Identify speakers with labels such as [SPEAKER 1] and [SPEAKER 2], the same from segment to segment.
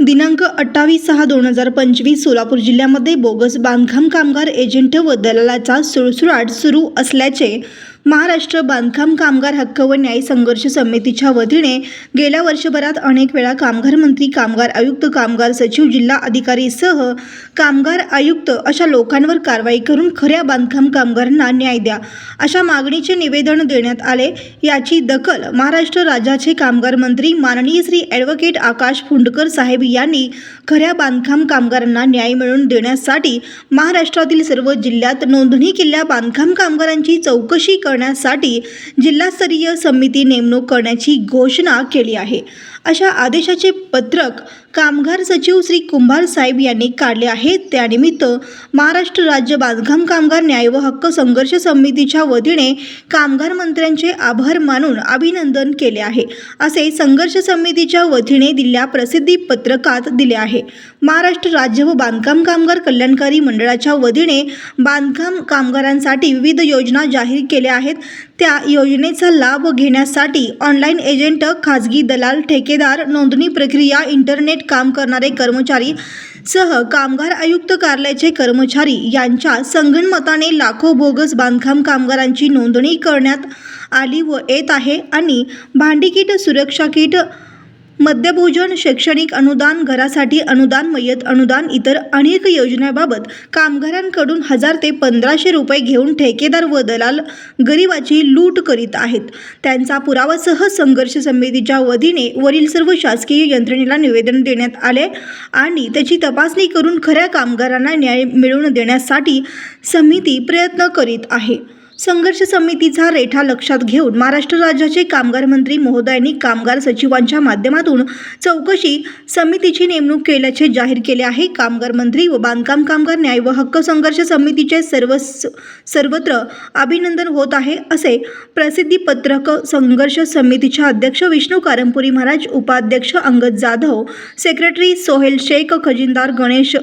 [SPEAKER 1] दिनांक अठ्ठावीस सहा दोन हजार पंचवीस सोलापूर जिल्ह्यामध्ये बोगस बांधकाम कामगार एजंट व दलालाचा सुळसुळाट सुरू असल्याचे महाराष्ट्र बांधकाम कामगार हक्क व न्याय संघर्ष समितीच्या वतीने गेल्या वर्षभरात अनेक वेळा कामगार मंत्री कामगार आयुक्त कामगार सचिव जिल्हा अधिकारीसह कामगार आयुक्त अशा लोकांवर कारवाई करून खऱ्या बांधकाम कामगारांना न्याय द्या अशा मागणीचे निवेदन देण्यात आले. याची दखल महाराष्ट्र राज्याचे कामगार मंत्री माननीय श्री ॲडव्होकेट आकाश फुंडकर साहेब यांनी खऱ्या बांधकाम कामगारांना न्याय मिळवून देण्यासाठी महाराष्ट्रातील सर्व जिल्ह्यात नोंदणी केलेल्या बांधकाम कामगारांची चौकशी कर करण्यासाठी जिल्हास्तरीय समिती नेमणूक करण्याची घोषणा केली आहे. अशा आदेशाचे पत्रक कामगार सचिव श्री कुंभार साहेब यांनी काढले आहे. त्यानिमित्त महाराष्ट्र राज्य बांधकाम कामगार न्याय व हक्क संघर्ष समितीच्या वतीने कामगार मंत्र्यांचे आभार मानून अभिनंदन केले आहे. असे संघर्ष समितीच्या वतीने दिल्या प्रसिद्धी पत्रकात दिले आहे. महाराष्ट्र राज्य व बांधकाम कामगार कल्याणकारी मंडळाच्या वतीने बांधकाम कामगारांसाठी विविध योजना जाहीर केल्या आहेत. त्या योजनेचा लाभ घेण्यासाठी ऑनलाईन एजंट खाजगी दलाल ठेकेदार नोंदणी प्रक्रिया इंटरनेट काम करणारे कर्मचारी सह कामगार आयुक्त कार्यालयाचे कर्मचारी यांच्या संगणमताने लाखो बोगस बांधकाम कामगारांची नोंदणी करण्यात आली व येत आहे आणि भांडी किट सुरक्षा किट मध्यभोजन शैक्षणिक अनुदान घरासाठी अनुदान मयत अनुदान इतर अनेक योजनेबाबत कामगारांकडून हजार ते पंधराशे रुपये घेऊन ठेकेदार व दलाल गरिबाची लूट करीत आहेत. त्यांचा पुरावासह संघर्ष समितीच्या वतीने वरील सर्व शासकीय यंत्रणेला निवेदन देण्यात आले आणि त्याची तपासणी करून खऱ्या कामगारांना न्याय मिळवून देण्यासाठी समिती प्रयत्न करीत आहे. संघर्ष समितीचा रेठा लक्षात घेऊन महाराष्ट्र राज्याचे कामगार मंत्री महोदयांनी कामगार सचिवांच्या माध्यमातून चौकशी समितीची नेमणूक केल्याचे जाहीर केले आहे. कामगार मंत्री व बांधकाम कामगार न्याय व हक्क संघर्ष समितीचे सर्व सर्वत्र अभिनंदन होत आहे असे प्रसिद्धी पत्रक संघर्ष समितीच्या अध्यक्ष विष्णू कारंपुरी महाराज उपाध्यक्ष अंगद जाधव सेक्रेटरी सोहेल शेख खजिनदार गणेश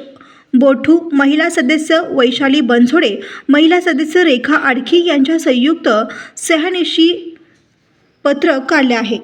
[SPEAKER 1] बोठू महिला सदस्य वैशाली बनसोडे महिला सदस्य रेखा आडखी यांच्या संयुक्त सहनिशी पत्रक काढले आहे.